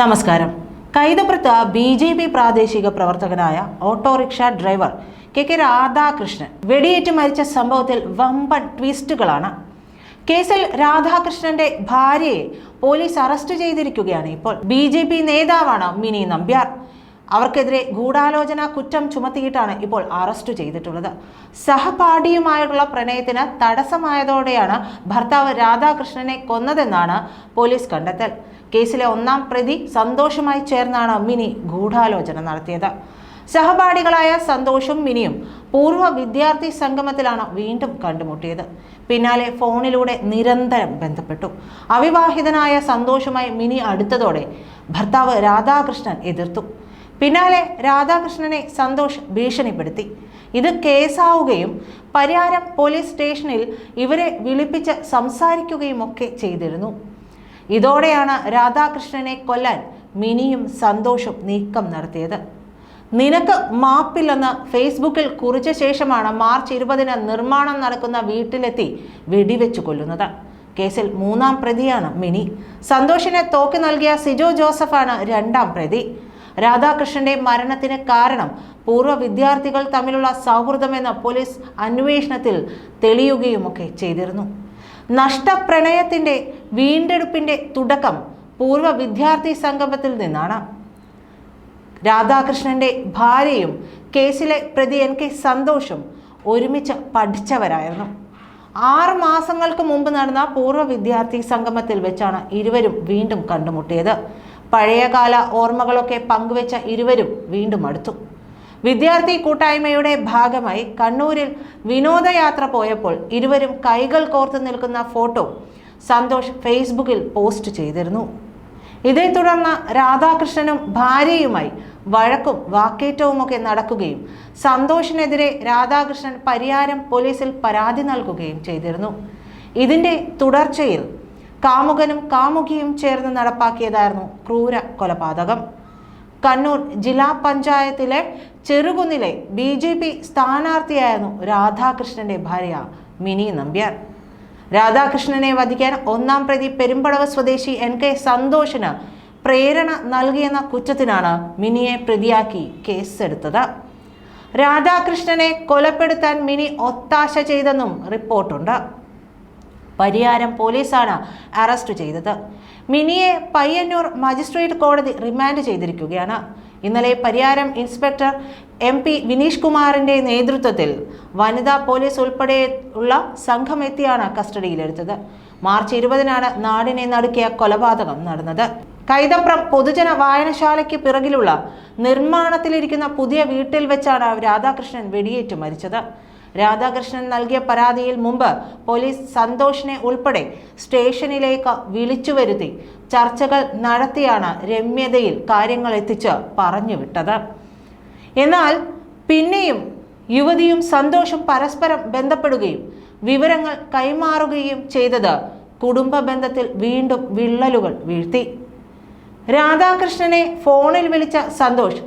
നമസ്കാരം. കൈതപ്രത്ത് B J P പ്രാദേശിക പ്രവർത്തകനായ autorickshaw driver K K Radhakrishnan വെടിയേറ്റ് മരിച്ച സംഭവത്തിൽ വമ്പൻ ട്വിസ്റ്റുകളാണ്. കേസിൽ രാധാകൃഷ്ണന്റെ ഭാര്യയെ പോലീസ് അറസ്റ്റ് ചെയ്തിരിക്കുകയാണ് ഇപ്പോൾ ബി നേതാവാണ് മിനി നമ്പ്യാർ. അവർക്കെതിരെ ഗൂഢാലോചന കുറ്റം ചുമത്തിയിട്ടാണ് ഇപ്പോൾ അറസ്റ്റ് ചെയ്തിട്ടുള്ളത്. സഹപാഠിയുമായുള്ള പ്രണയത്തിന് തടസ്സമായതോടെയാണ് ഭർത്താവ് രാധാകൃഷ്ണനെ കൊന്നതെന്നാണ് പോലീസ് കണ്ടെത്തൽ. കേസിലെ ഒന്നാം പ്രതി സന്തോഷുമായി ചേർന്നാണ് മിനി ഗൂഢാലോചന നടത്തിയത്. സഹപാഠികളായ സന്തോഷും മിനിയും പൂർവ വിദ്യാർത്ഥി സംഗമത്തിലാണ് വീണ്ടും കണ്ടുമുട്ടിയത്. പിന്നാലെ ഫോണിലൂടെ നിരന്തരം ബന്ധപ്പെട്ടു. അവിവാഹിതനായ സന്തോഷുമായി മിനി അടുത്തതോടെ ഭർത്താവ് രാധാകൃഷ്ണൻ എതിർത്തു. പിന്നാലെ രാധാകൃഷ്ണനെ സന്തോഷ് ഭീഷണിപ്പെടുത്തി. ഇത് കേസാവുകയും പരിയാരം പോലീസ് സ്റ്റേഷനിൽ ഇവരെ വിളിപ്പിച്ച് സംസാരിക്കുകയും ഒക്കെ ചെയ്തിരുന്നു. ഇതോടെയാണ് രാധാകൃഷ്ണനെ കൊല്ലാൻ മിനിയും സന്തോഷും നീക്കം നടത്തിയത്. നിനക്ക് മാപ്പില്ലെന്ന് ഫേസ്ബുക്കിൽ കുറിച്ച ശേഷമാണ് മാർച്ച് ഇരുപതിന് നിർമ്മാണം നടക്കുന്ന വീട്ടിലെത്തി വെടിവെച്ചു കൊല്ലുന്നത്. കേസിൽ മൂന്നാം പ്രതിയാണ് മിനി. സന്തോഷിനെ തോക്ക് നൽകിയ സിജോ ജോസഫാണ് രണ്ടാം പ്രതി. രാധാകൃഷ്ണന്റെ മരണത്തിന് കാരണം പൂർവ വിദ്യാർത്ഥികൾ തമ്മിലുള്ള സൗഹൃദമെന്ന് പോലീസ് അന്വേഷണത്തിൽ തെളിയുകയുമൊക്കെ ചെയ്തിരുന്നു. നഷ്ടപ്രണയത്തിന്റെ വീണ്ടെടുപ്പിന്റെ തുടക്കം പൂർവ വിദ്യാർത്ഥി സംഗമത്തിൽ നിന്നാണ്. രാധാകൃഷ്ണന്റെ ഭാര്യയും കേസിലെ പ്രതി എൻ കെ സന്തോഷും ഒരുമിച്ച് പഠിച്ചവരായിരുന്നു. ആറ് മാസങ്ങൾക്ക് മുമ്പ് നടന്ന പൂർവ വിദ്യാർത്ഥി സംഗമത്തിൽ വെച്ചാണ് ഇരുവരും വീണ്ടും കണ്ടുമുട്ടിയത്. പഴയകാല ഓർമ്മകളൊക്കെ പങ്കുവെച്ച ഇരുവരും വീണ്ടും അടുത്തു. വിദ്യാർത്ഥി കൂട്ടായ്മയുടെ ഭാഗമായി കണ്ണൂരിൽ വിനോദയാത്ര പോയപ്പോൾ ഇരുവരും കൈകൾ കോർത്ത് നിൽക്കുന്ന ഫോട്ടോ സന്തോഷ് ഫേസ്ബുക്കിൽ പോസ്റ്റ് ചെയ്തിരുന്നു. ഇതേ തുടർന്ന് രാധാകൃഷ്ണനും ഭാര്യയുമായി വഴക്കും വാക്കേറ്റവുമൊക്കെ നടക്കുകയും സന്തോഷിനെതിരെ രാധാകൃഷ്ണൻ പരിയാരം പോലീസിൽ പരാതി നൽകുകയും ചെയ്തിരുന്നു. ഇതിന്റെ തുടർച്ചയിൽ കാമുകനും കാമുകിയും ചേർന്ന് നടപ്പാക്കിയതായിരുന്നു ക്രൂര കൊലപാതകം. കണ്ണൂർ ജില്ലാ പഞ്ചായത്തിലെ ചെറുകുന്നിലെ ബി ജെ പി സ്ഥാനാർത്ഥിയായിരുന്നു രാധാകൃഷ്ണന്റെ ഭാര്യ മിനി നമ്പ്യാർ. രാധാകൃഷ്ണനെ വധിക്കാൻ ഒന്നാം പ്രതി പെരുമ്പടവ് സ്വദേശി എൻ കെ സന്തോഷിന് പ്രേരണ നൽകിയെന്ന കുറ്റത്തിനാണ് മിനിയെ പ്രതിയാക്കി കേസെടുത്തത്. രാധാകൃഷ്ണനെ കൊലപ്പെടുത്താൻ മിനി ഒത്താശ ചെയ്തെന്നും റിപ്പോർട്ടുണ്ട്. പരിയാരം പോലീസാണ് അറസ്റ്റ് ചെയ്തത്. മിനിയെ പയ്യന്നൂർ മജിസ്ട്രേറ്റ് കോടതി റിമാൻഡ് ചെയ്തിരിക്കുകയാണ്. ഇന്നലെ Pariyaram inspector M P Vineesh കുമാറിന്റെ നേതൃത്വത്തിൽ വനിതാ പോലീസ് ഉൾപ്പെടെ ഉള്ള സംഘം എത്തിയാണ് കസ്റ്റഡിയിലെടുത്തത്. മാർച്ച് ഇരുപതിനാണ് നാടിനെ നടുക്കിയ കൊലപാതകം നടന്നത്. കൈതപ്രം പൊതുജന വായനശാലയ്ക്ക് പിറകിലുള്ള നിർമ്മാണത്തിലിരിക്കുന്ന പുതിയ വീട്ടിൽ വെച്ചാണ് രാധാകൃഷ്ണൻ വെടിയേറ്റ് മരിച്ചത്. രാധാകൃഷ്ണൻ നൽകിയ പരാതിയിൽ മുമ്പ് പോലീസ് സന്തോഷിനെ ഉൾപ്പെടെ സ്റ്റേഷനിലേക്ക് വിളിച്ചു വരുത്തി ചർച്ചകൾ നടത്തിയാണ് രമ്യതയിൽ കാര്യങ്ങൾ എത്തിച്ച് പറഞ്ഞു വിട്ടത്. എന്നാൽ പിന്നെയും യുവതിയും സന്തോഷും പരസ്പരം ബന്ധപ്പെടുകയും വിവരങ്ങൾ കൈമാറുകയും ചെയ്തത് കുടുംബ ബന്ധത്തിൽ വീണ്ടും വിള്ളലുകൾ വീഴ്ത്തി. രാധാകൃഷ്ണനെ ഫോണിൽ വിളിച്ച സന്തോഷ്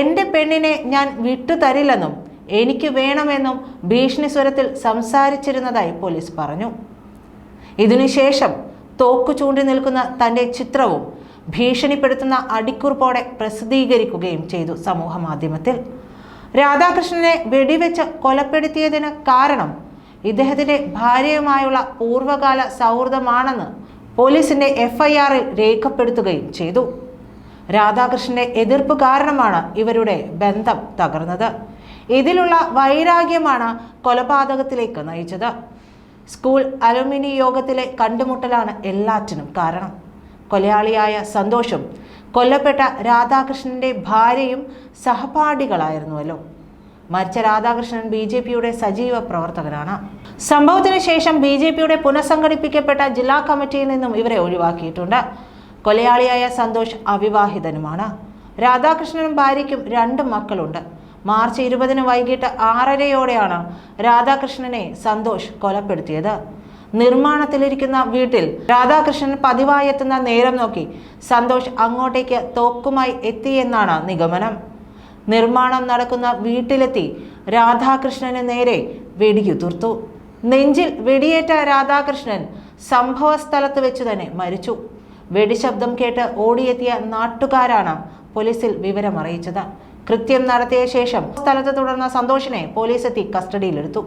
എന്റെ പെണ്ണിനെ ഞാൻ വിട്ടുതരില്ലെന്നും എനിക്ക് വേണമെന്നും ഭീഷണി സ്വരത്തിൽ സംസാരിച്ചിരുന്നതായി പോലീസ് പറഞ്ഞു. ഇതിനുശേഷം തോക്കു ചൂണ്ടി നിൽക്കുന്ന തന്റെ ചിത്രവും ഭീഷണിപ്പെടുത്തുന്ന അടിക്കുറിപ്പോടെ പ്രസിദ്ധീകരിക്കുകയും ചെയ്തു സമൂഹ മാധ്യമത്തിൽ രാധാകൃഷ്ണനെ വെടിവെച്ച് കൊലപ്പെടുത്തിയതിന് കാരണം ഇദ്ദേഹത്തിന്റെ ഭാര്യയുമായുള്ള പൂർവകാല സൗഹൃദമാണെന്ന് പോലീസിന്റെ എഫ്ഐആറിൽ രേഖപ്പെടുത്തുകയും ചെയ്തു. രാധാകൃഷ്ണന്റെ എതിർപ്പ് കാരണമാണ് ഇവരുടെ ബന്ധം തകർന്നത്. ഇതിലുള്ള വൈരാഗ്യമാണ് കൊലപാതകത്തിലേക്ക് നയിച്ചത്. സ്കൂൾ അലുമിനി യോഗത്തിലെ കണ്ടുമുട്ടലാണ് എല്ലാറ്റിനും കാരണം. കൊലയാളിയായ സന്തോഷം കൊല്ലപ്പെട്ട രാധാകൃഷ്ണന്റെ ഭാര്യയും സഹപാഠികളായിരുന്നുവല്ലോ. മരിച്ച രാധാകൃഷ്ണൻ ബി ജെ പിയുടെ സജീവ പ്രവർത്തകനാണ്. സംഭവത്തിന് ശേഷം ബി ജെ പിയുടെ പുനഃസംഘടിപ്പിക്കപ്പെട്ട ജില്ലാ കമ്മിറ്റിയിൽ നിന്നും ഇവരെ ഒഴിവാക്കിയിട്ടുണ്ട്. കൊലയാളിയായ സന്തോഷ് അവിവാഹിതനുമാണ്. രാധാകൃഷ്ണനും ഭാര്യയ്ക്കും രണ്ട് മക്കളുണ്ട്. മാർച്ച് ഇരുപതിന് വൈകിട്ട് ആറരയോടെയാണ് രാധാകൃഷ്ണനെ സന്തോഷ് കൊലപ്പെടുത്തിയത്. നിർമ്മാണത്തിലിരിക്കുന്ന വീട്ടിൽ രാധാകൃഷ്ണൻ പതിവായി എത്തുന്ന നേരം നോക്കി സന്തോഷ് അങ്ങോട്ടേക്ക് തോക്കുമായി എത്തിയെന്നാണ് നിഗമനം. നിർമ്മാണം നടക്കുന്ന വീട്ടിലെത്തി രാധാകൃഷ്ണന് നേരെ വെടിയുതിർത്തു. നെഞ്ചിൽ വെടിയേറ്റ രാധാകൃഷ്ണൻ സംഭവ സ്ഥലത്ത് വെച്ച് തന്നെ മരിച്ചു. വെടിശബ്ദം കേട്ട് ഓടിയെത്തിയ നാട്ടുകാരാണ് പോലീസിൽ വിവരം അറിയിച്ചത് കൃത്യം നടത്തിയ ശേഷം സ്ഥലത്ത് തുടർന്ന സന്തോഷിനെ പോലീസ് എത്തി കസ്റ്റഡിയിലെടുത്തു.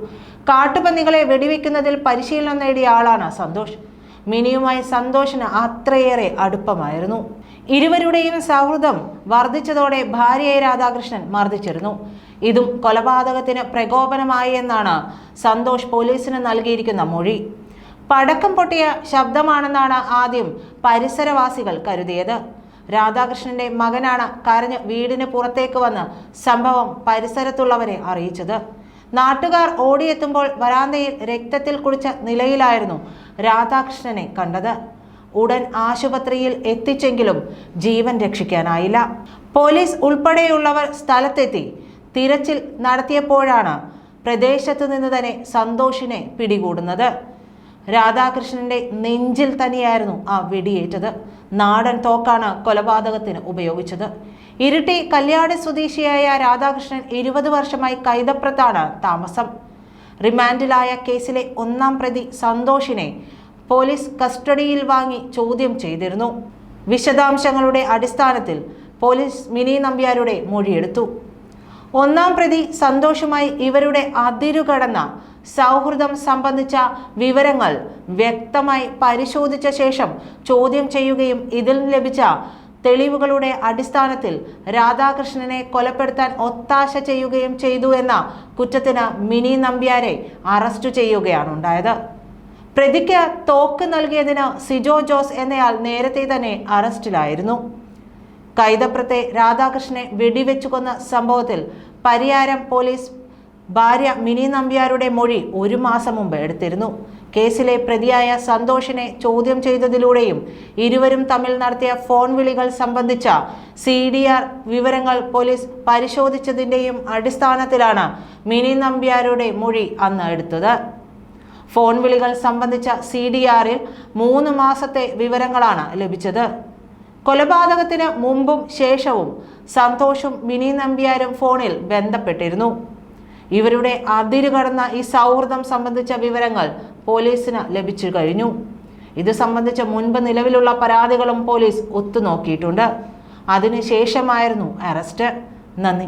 കാട്ടുപന്നികളെ വെടിവെക്കുന്നതിൽ പരിശീലനം നേടിയ ആളാണ് സന്തോഷ്. മിനിയുമായി സന്തോഷിന് അത്രയേറെ അടുപ്പമായിരുന്നു. ഇരുവരുടെയും സൗഹൃദം വർദ്ധിച്ചതോടെ ഭാര്യയെ രാധാകൃഷ്ണൻ മർദ്ദിച്ചിരുന്നു. ഇതും കൊലപാതകത്തിന് പ്രകോപനമായി എന്നാണ് സന്തോഷ് പോലീസിന് നൽകിയിരിക്കുന്ന മൊഴി. പടക്കം പൊട്ടിയ ശബ്ദമാണെന്നാണ് ആദ്യം പരിസരവാസികൾ കരുതിയത്. രാധാകൃഷ്ണന്റെ മകനാണ് കരഞ്ഞ് വീടിന് പുറത്തേക്ക് വന്ന് സംഭവം പരിസരത്തുള്ളവരെ അറിയിച്ചത്. നാട്ടുകാർ ഓടിയെത്തുമ്പോൾ വരാന്തയിൽ രക്തത്തിൽ കുളിച്ച നിലയിലായിരുന്നു രാധാകൃഷ്ണനെ കണ്ടത്. ഉടൻ ആശുപത്രിയിൽ എത്തിച്ചെങ്കിലും ജീവൻ രക്ഷിക്കാനായില്ല. പോലീസ് ഉൾപ്പെടെയുള്ളവർ സ്ഥലത്തെത്തി തിരച്ചിൽ നടത്തിയപ്പോഴാണ് പ്രദേശത്തു നിന്ന് തന്നെ സന്തോഷിനെ പിടികൂടുന്നത്. രാധാകൃഷ്ണന്റെ നെഞ്ചിൽ തന്നെയായിരുന്നു ആ വെടിയേറ്റത്. നാടൻ തോക്കാണ് കൊലപാതകത്തിന് ഉപയോഗിച്ചത്. ഇരിട്ടി കല്യാണ സ്വദേശിയായ രാധാകൃഷ്ണൻ ഇരുപത് വർഷമായി കൈതപ്രത്താണ് താമസം. റിമാൻഡിലായ കേസിലെ ഒന്നാം പ്രതി സന്തോഷിനെ പോലീസ് കസ്റ്റഡിയിൽ വാങ്ങി ചോദ്യം ചെയ്തിരുന്നു. വിശദാംശങ്ങളുടെ അടിസ്ഥാനത്തിൽ പോലീസ് മിനി നമ്പ്യാരുടെ മൊഴിയെടുത്തു. ഒന്നാം പ്രതി സന്തോഷമായി ഇവരുടെ അതിരുകടന്ന സൗഹൃദം സംബന്ധിച്ച വിവരങ്ങൾ വ്യക്തമായി പരിശോധിച്ച ശേഷം ചോദ്യം ചെയ്യുകയും ഇതിൽ ലഭിച്ച തെളിവുകളുടെ അടിസ്ഥാനത്തിൽ രാധാകൃഷ്ണനെ കൊലപ്പെടുത്താൻ ഒത്താശ ചെയ്യുകയും ചെയ്തു എന്ന കുറ്റത്തിന് മിനി നമ്പ്യാരെ അറസ്റ്റ് ചെയ്യുകയാണ് ഉണ്ടായത്. പ്രതിക്ക് തോക്ക് നൽകിയതിന് സിജോ ജോസ് എന്നയാൾ നേരത്തെ തന്നെ അറസ്റ്റിലായിരുന്നു. കൈതപ്രത്തെ രാധാകൃഷ്ണനെ വെടിവെച്ചു കൊന്ന സംഭവത്തിൽ പരിയാരം പോലീസ് ഭാര്യ മിനി നമ്പ്യാരുടെ മൊഴി ഒരു മാസം മുമ്പ് എടുത്തിരുന്നു. കേസിലെ പ്രതിയായ സന്തോഷിനെ ചോദ്യം ചെയ്തതിലൂടെയും ഇരുവരും തമ്മിൽ നടത്തിയ ഫോൺ വിളികൾ സംബന്ധിച്ച സി ഡി ആർ വിവരങ്ങൾ പോലീസ് പരിശോധിച്ചതിന്റെയും അടിസ്ഥാനത്തിലാണ് മിനി നമ്പ്യാരുടെ മൊഴി അന്ന് എടുത്തത്. ഫോൺ വിളികൾ സംബന്ധിച്ച സി ഡി ആറിൽ മൂന്ന് മാസത്തെ വിവരങ്ങളാണ് ലഭിച്ചത്. കൊലപാതകത്തിന് മുമ്പും ശേഷവും സന്തോഷും മിനി നമ്പ്യാരും ഫോണിൽ ബന്ധപ്പെട്ടിരുന്നു. ഇവരുടെ അതിര് കടന്ന ഈ സൗഹൃദം സംബന്ധിച്ച വിവരങ്ങൾ പോലീസിന് ലഭിച്ചു കഴിഞ്ഞു. ഇത് സംബന്ധിച്ച മുൻപ് നിലവിലുള്ള പരാതികളും പോലീസ് ഒത്തുനോക്കിയിട്ടുണ്ട്. അതിനുശേഷമായിരുന്നു അറസ്റ്റ്. നന്ദി.